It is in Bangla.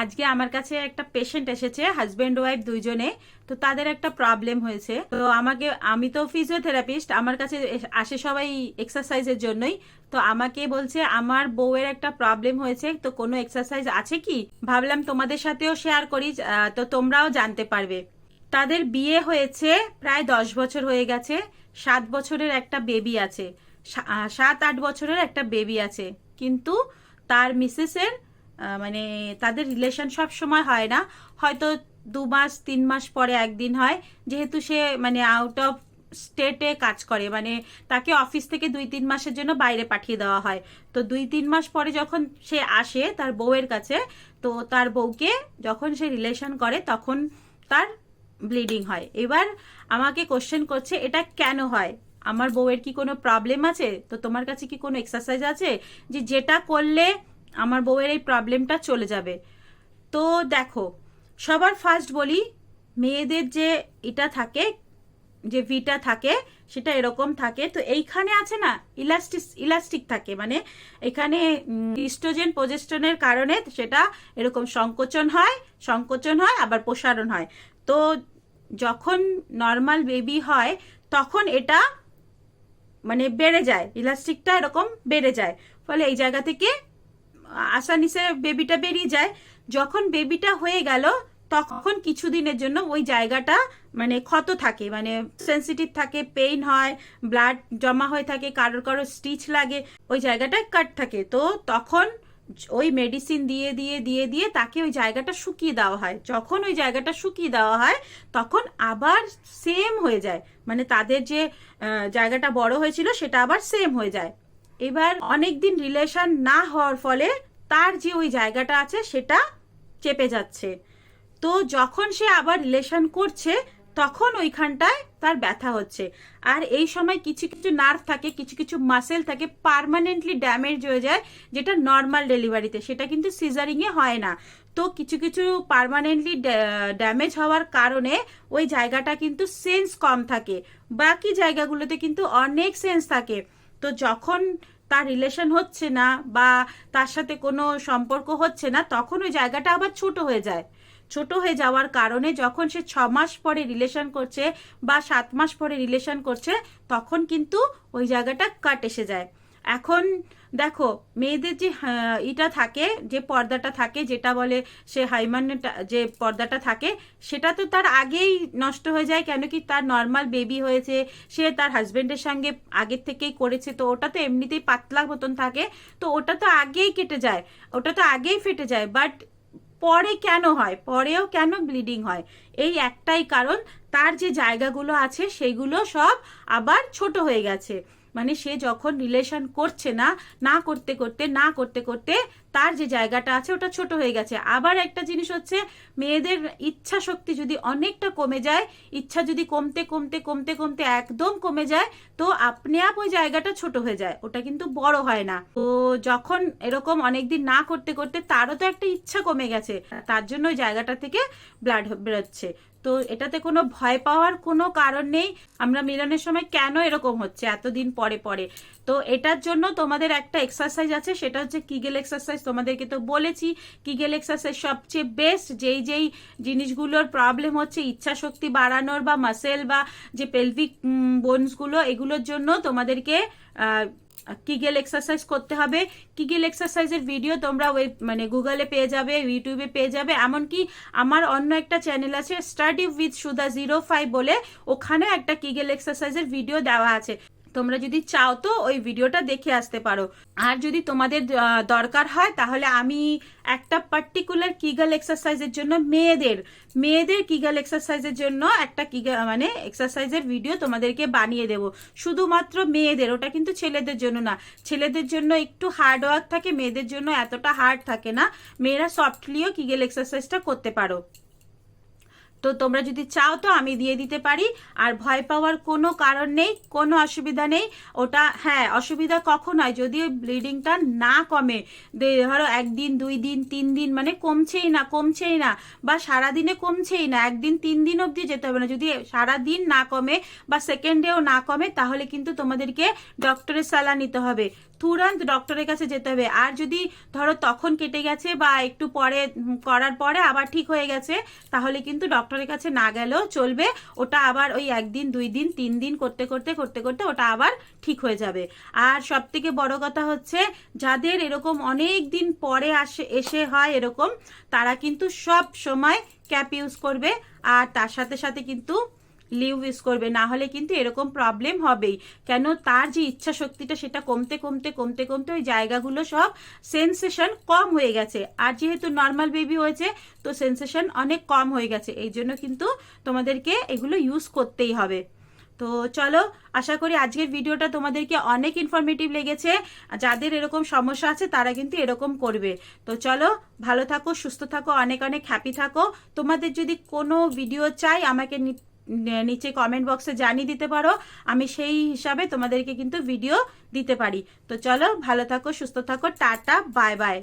আজকে আমার কাছে একটা পেশেন্ট এসেছে হাজব্যান্ড ওয়াইফ দুইজনে, তো তাদের একটা প্রবলেম হয়েছে। তো আমাকে, আমি তো ফিজিওথেরাপিস্ট আমার কাছে আসে সবাই এক্সারসাইজের জন্যই। তো আমাকে বলছে, আমার বউয়ের একটা প্রবলেম হয়েছে, তো কোনো এক্সারসাইজ আছে কি? ভাবলাম তোমাদের সাথেও শেয়ার করি তো তোমরাও জানতে পারবে। তাদের বিয়ে হয়েছে প্রায় দশ বছর হয়ে গেছে, সাত বছরের একটা বেবি আছে সাত আট বছরের একটা বেবি আছে। কিন্তু তার মিসেসের মানে তাদের রিলেশন সব সময় হয় না। হয়তো দু মাস, তিন মাস পরে একদিন হয়। যেহেতু সে মানে আউট অফ স্টেটে কাজ করে মানে তাকে অফিস থেকে দুই, তিন মাসের জন্য বাইরে পাঠিয়ে দেওয়া হয়। তো দুই, তিন মাস পরে যখন সে আসে তার বউয়ের কাছে, তো তার বউকে যখন সে রিলেশন করে তখন তার ব্লিডিং হয়। এবার আমাকে কোশ্চেন করছে, এটা কেন হয়? আমার বউয়ের কি কোনো প্রবলেম আছে? তো তোমার কাছে কি কোনো এক্সারসাইজ আছে? যে যেটা করলে আমার বউয়ের এই প্রবলেমটা চলে যাবে। তো দেখো, সবার ফার্স্ট বলি, মেয়েদের যে এটা থাকে, যে ভিটা থাকে, সেটা এরকম থাকে। তো এইখানে আছে না ইলাস্টিক ইলাস্টিক থাকে। মানে এখানে ইস্ট্রোজেন প্রজেস্টনের কারণে সেটা এরকম সংকোচন হয় সংকোচন হয়, আবার প্রসারণ হয়। তো যখন নর্মাল বেবি হয়, তখন এটা মানে বেড়ে যায় ইলাস্টিকটা এরকম বেড়ে যায়। ফলে এই জায়গা থেকে আসানিসে বেবিটা বেরিয়ে যায়। যখন বেবিটা হয়ে গেল, তখন কিছুদিনের জন্য ওই জায়গাটা মানে ক্ষত থাকে মানে সেন্সিটিভ থাকে পেইন হয় ব্লাড জমা হয়ে থাকে, কারোর কারোর স্টিচ লাগে, ওই জায়গাটা কাট থাকে। তো তখন ওই মেডিসিন দিয়ে দিয়ে দিয়ে দিয়ে তাকে ওই জায়গাটা শুকিয়ে দেওয়া হয়। যখন ওই জায়গাটা শুকিয়ে দেওয়া হয়, তখন আবার সেম হয়ে যায়। মানে তাদের যে জায়গাটা বড় হয়েছিল, সেটা আবার সেম হয়ে যায়। এবার অনেক দিন রিলেশন না হওয়ার ফলে তার যে ওই জায়গাটা আছে সেটা চেপে যাচ্ছে। তো যখন সে আবার রিলেশন করছে, তখন ওইখানটায় তার ব্যথা হচ্ছে। আর এই সময় কিছু কিছু নার্ভ থাকে, কিছু কিছু মাসেল থাকে পার্মানেন্টলি ড্যামেজ হয়ে যায়, যেটা নর্মাল ডেলিভারিতে সেটা কিন্তু সিজারিংয়ে হয় না। তো কিছু কিছু পার্মানেন্টলি ড্যামেজ হওয়ার কারণে ওই জায়গাটা কিন্তু সেন্স কম থাকে। বাকি জায়গাগুলোতে কিন্তু অনেক সেন্স থাকে। তো যখন তার রিলেশন হচ্ছে না বা তার সাথে কোনো সম্পর্ক হচ্ছে না, তখন ওই জায়গাটা আবার ছোট হয়ে যায়। ছোট হয়ে যাওয়ার কারণে যখন সে ছ মাস পরে রিলেশন করছে বা সাত মাস পরে রিলেশন করছে, তখন কিন্তু ওই জায়গাটা কাট এসে যায়। এখন দেখো মেয়েদের যে আহ, ইটা থাকে যে পর্দাটা থাকে যেটা বলে সে হাইমান যে পর্দাটা থাকে সেটা তো তার আগেই নষ্ট হয়ে যায় কেন কি তার নর্মাল বেবি হয়েছে সে তার হাজব্যান্ডের সঙ্গে আগের থেকেই করেছে তো ওটা তো এমনিতেই পাতলা মতন থাকে তো ওটা তো আগেই কেটে যায় ওটা তো আগেই ফেটে যায় বাট পরে কেন হয়? পরেও কেন ব্লিডিং হয়? এই একটাই কারণ তার যে জায়গাগুলো আছে সেগুলো সব আবার ছোট হয়ে গেছে। মানে সে যখন রিলেশন করছে না না করতে করতে, না করতে করতে তার যে জায়গাটা আছে ওটা ছোট হয়ে গেছে। আবার একটা জিনিস হচ্ছে, মেয়েদের ইচ্ছা শক্তি যদি অনেকটা কমে যায়, ইচ্ছা যদি কমতে কমতে কমতে কমতে একদম কমে যায়, তো আপনি আপ ওই জায়গাটা ছোট হয়ে যায়। ওটা কিন্তু বড় হয় না। তো যখন এরকম অনেকদিন না করতে করতে তারও তো একটা ইচ্ছা কমে গেছে। তার জন্য ওই জায়গাটা থেকে ব্লাড বেরোচ্ছে। তো এটাতে কোনো ভয় পাওয়ার কোনো কারণ নেই। আমরা মিলনের সময় কেন এরকম হচ্ছে? এতদিন পরে পরে। তো এটার জন্য তোমাদের একটা এক্সারসাইজ আছে, সেটা হচ্ছে কিগেল এক্সারসাইজ তোমাদেরকে তো বলেছি কিগেল এক্সারসাইজ সবচেয়ে বেস্ট যেই যেই জিনিসগুলোর প্রবলেম হচ্ছে ইচ্ছা শক্তি বাড়ানোর বা মাসেল বা যে পেলভিক বোনসগুলো এগুলোর জন্য তোমাদেরকে কিগেল এক্সারসাইজ করতে হবে? কিগেল এক্সারসাইজের ভিডিও তোমরা ওই মানে গুগলে পেয়ে যাবে ইউটিউবে পেয়ে যাবে। এমনকি আমার অন্য একটা চ্যানেল আছে study with Suda zero five বলে ওখানে একটা কিগেল এক্সারসাইজের ভিডিও দেওয়া আছে। তোমরা যদি চাও তো ওই ভিডিওটা দেখে আসতে পারো। আর যদি তোমাদের দরকার হয়, তাহলে আমি একটা পার্টিকুলার কিগল এক্সারসাইজের জন্য মেয়েদের মেয়েদের কিগাল এক্সারসাইজের জন্য একটা কিগা মানে এক্সারসাইজের ভিডিও তোমাদেরকে বানিয়ে দেব। শুধুমাত্র মেয়েদের, ওটা কিন্তু ছেলেদের জন্য না। ছেলেদের জন্য একটু হার্ড ওয়ার্ক থাকে, মেয়েদের জন্য এতটা হার্ড থাকে না। মেয়েরা সফটলিও কিগেল এক্সারসাইজটা করতে পারো। তো তোমরা যদি চাও তো আমি দিয়ে দিতে পারি। আর ভয় পাওয়ার কোনো কারণ নেই, কোনো অসুবিধা নেই। ওটা হ্যাঁ অসুবিধা কখন হয়? যদি ব্লিডিংটা না কমে ধরো একদিন, দুই দিন, তিন দিন মানে কমছেই না কমছেই না, বা সারাদিনে কমছেই না, একদিন, তিন দিন অবধি যেতে হবে না। যদি সারাদিন না কমে বা সেকেন্ডেও না কমে, তাহলে কিন্তু তোমাদেরকে ডক্টরের সালা নিতে হবে। তুরন্ত ডক্টরের কাছে যেতে হবে। আর যদি ধরো তখন কেটে গেছে বা একটু পরে করার পরে আবার ঠিক হয়ে গেছে, তাহলে কিন্তু ডক্টরের কাছে না গেলেও চলবে। ওটা আবার ওই একদিন, দুই দিন, তিন দিন করতে করতে করতে করতে ওটা আবার ঠিক হয়ে যাবে। আর সব থেকে বড় কথা হচ্ছে, যাদের এরকম অনেক দিন পরে আসে, এসে হয় এরকম, তারা কিন্তু সব সময় ক্যাপ ইউজ করবে। আর তার সাথে সাথে কিন্তু লিভ ইউজ করবে, না হলে কিন্তু এরকম প্রবলেম হবেই। কেন? তার যে ইচ্ছা শক্তিটা, সেটা কমতে কমতে কমতে কমতে ওই জায়গাগুলো সব সেন্সেশন কম হয়ে গেছে। আর যেহেতু নর্মাল বেবি হয়েছে, তো সেন্সেশন অনেক কম হয়ে গেছে। এই জন্য কিন্তু তোমাদেরকে এগুলো ইউজ করতেই হবে। তো চলো, আশা করি আজকের ভিডিওটা তোমাদেরকে অনেক ইনফরমেটিভ লেগেছে। যাদের এরকম সমস্যা আছে, তারা কিন্তু এরকম করবে। তো চলো, ভালো থাকো, সুস্থ থাকো, অনেক অনেক হ্যাপি থাকো। তোমাদের যদি কোনো ভিডিও চাই, আমাকে নিচে কমেন্ট বক্সে জানিয়ে দিতে পারো। আমি সেই হিসাবে তোমাদেরকে কিন্তু ভিডিও দিতে পারি। তো চলো, ভালো থাকো, সুস্থ থাকো, টাটা বাই বাই